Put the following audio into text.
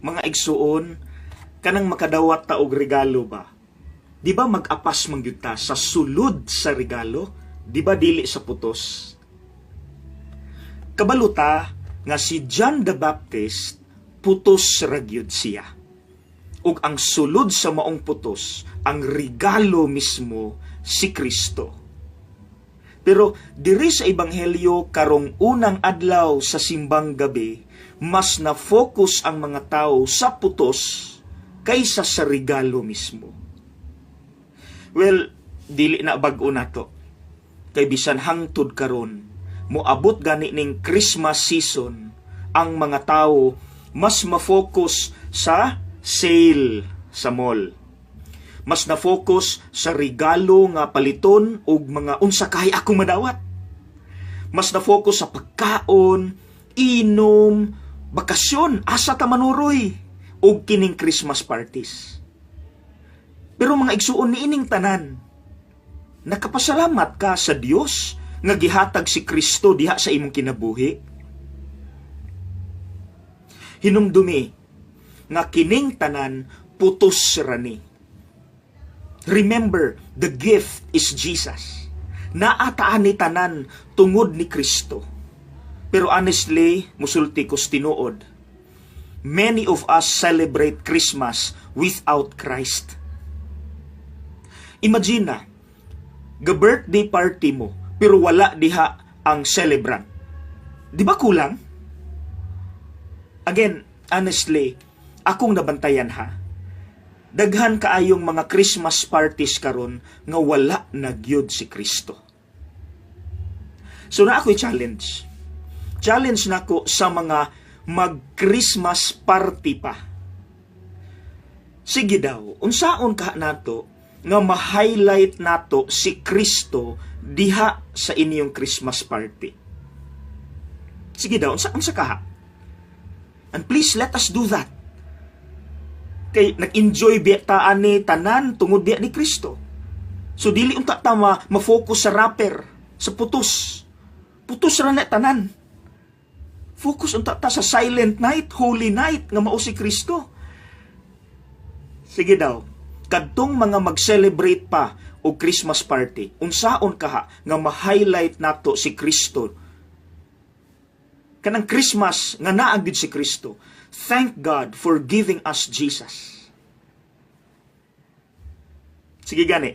mga igsuon kanang makadawat ta og regalo ba? Di ba mag-apas man gyud ta sa sulod sa regalo? Di ba dili sa putos? Kabaluta nga si John the Baptist putos ra siya. Ug ang sulod sa maong putos ang regalo mismo si Kristo pero diri sa ebanghelyo karong unang adlaw sa simbang gabi, mas na-focus ang mga tao sa putos kaysa sa regalo mismo. Well, dili na bag-o na to. Kay bisan hangtod karon, moabot gani ning Christmas season, ang mga tao mas ma-focus sa sale sa mall mas na-focus sa regalo nga paliton ug mga unsa kay akong madawat. Mas na-focus sa pagkaon, inom, bakasyon, asa ta manuroy ug kining Christmas parties. Pero mga igsuon ni ining tanan, nakapasalamat ka sa Dios nga gihatag si Kristo diha sa imong kinabuhi. Hinumdumi nga kining tanan putos rani Remember, the gift is Jesus. Naataan ni tanan tungod ni Kristo. Pero honestly, musulti ko tinuod. Many of us celebrate Christmas without Christ. Imagine na, ga-birthday party mo, pero wala diha ang celebrant. Di ba kulang? Again, honestly, akong nabantayan ha daghan kaayong mga Christmas parties karon nga wala na gyud si Kristo. So na ako'y challenge. Challenge nako sa mga mag-Christmas party pa. Sige daw, unsaon ka nato nga ma-highlight nato si Kristo diha sa inyong Christmas party. Sige daw, unsa unsa ka? And please let us do that kay nag-enjoy biya ta ani tanan tungod biya ni Kristo. So dili unta ta ma, ma-focus sa rapper, sa putos. Putos ra na tanan. Focus unta ta sa silent night, holy night nga mao si Kristo. Sige daw, kadtong mga mag-celebrate pa og Christmas party, unsaon kaha nga ma-highlight nato si Kristo. Kanang Christmas nga naagid si Kristo Thank God for giving us Jesus. Sige gani.